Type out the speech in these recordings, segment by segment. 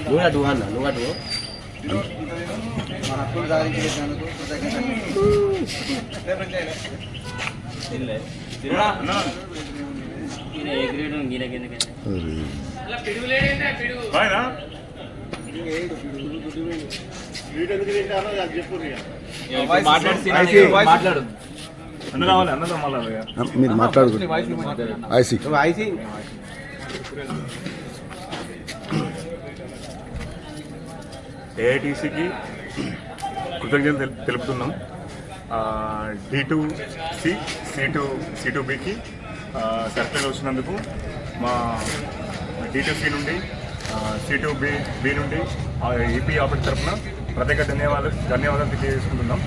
నువ్వు అటు అన్న నువ్వు అటు కృతజ్ఞతలు మాట్లాడు అన్న రావాలి అన్న రావాలి మీరు మాట్లాడుకుంటారు ఐసీ. ఏఐటీసీకి కృతజ్ఞతలు తెలు- తెలుపుతున్నాం. D to C C to C to బికి circle వచ్చినందుకు మా డి టు సి నుండి సి టు బి బి నుండి ఈపీ ఆఫీస్ తరఫున ప్రత్యేక ధన్యవాదాలు ధన్యవాదాలు తెలియజేసుకుంటున్నాం.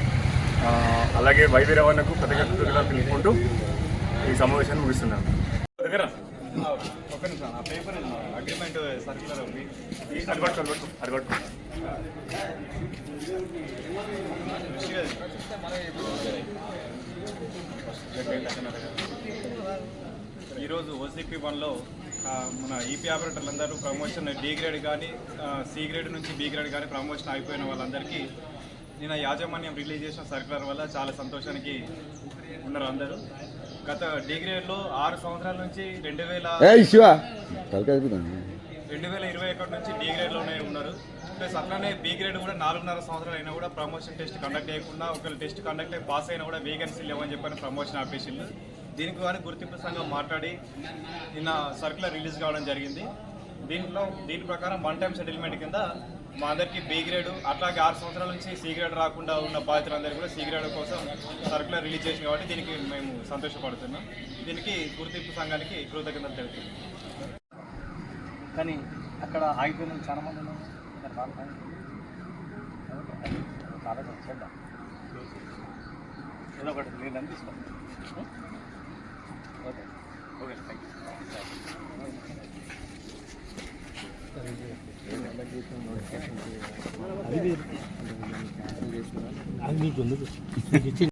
అలాగే వైద్య రవాణాకు కృతజ్ఞతలు తెలుపుకుంటూ ఈ సమావేశాన్ని ముగిస్తున్నాను దగ్గర. ఒక్క నిమిషం ఆ పేపర్ అగ్రిమెంట్ సర్క్యులర్ ఉంది అడగొట్టు అడగొట్టు అడగొట్టు ఈరోజు ఓసీపీ వన్లో మన ఈపీ ఆపరేటర్లందరూ ప్రమోషన్ డి గ్రేడ్ కానీ సి గ్రేడ్ నుంచి బి గ్రేడ్ కానీ ప్రమోషన్ అయిపోయిన వాళ్ళందరికీ నిన్న యాజమాన్యం రిలీజ్ చేసిన సర్క్యులర్ వల్ల చాలా సంతోషానికి ఉన్నారు అందరూ. గత డి గ్రేడ్లో ఆరు సంవత్సరాల నుంచి రెండు వేల. రెండు వేల ఇరవై ఒకటి నుంచి డి గ్రేడ్లోనే ఉన్నారు. ప్లస్ అట్లానే బి గ్రేడ్ కూడా నాలుగున్నర సంవత్సరాలు అయినా కూడా ప్రమోషన్ టెస్ట్ కండక్ట్ చేయకుండా ఒకవేళ టెస్ట్ కండక్ట్ అయ్యి పాస్ అయినా కూడా వేకెన్సీ లేవని చెప్పని ప్రమోషన్ ఆపేసిండు దీనికి కానీ గుర్తింపు సంఘం మాట్లాడి నిన్న సర్కులర్ రిలీజ్ కావడం జరిగింది. దీంట్లో దీని ప్రకారం వన్ టైం సెటిల్మెంట్ కింద మా అందరికీ బి గ్రేడ్ అట్లాగే ఆరు సంవత్సరాల నుంచి సి గ్రేడ్ రాకుండా ఉన్న బాధితులందరూ కూడా సి గ్రేడ్ కోసం సర్కులర్ రిలీజ్ చేసింది కాబట్టి దీనికి మేము సంతోషపడుతున్నాం. దీనికి గుర్తింపు సంఘానికి కృతజ్ఞతలు తెలుపుతున్నాం. కానీ అక్కడ ఆగిపోయిన చాలా మంది ఉన్నారు. ఏదో ఒకటి నేను అందిస్తాను ఓకే. ఓకే. థ్యాంక్ యూ అది మీకు ఉంది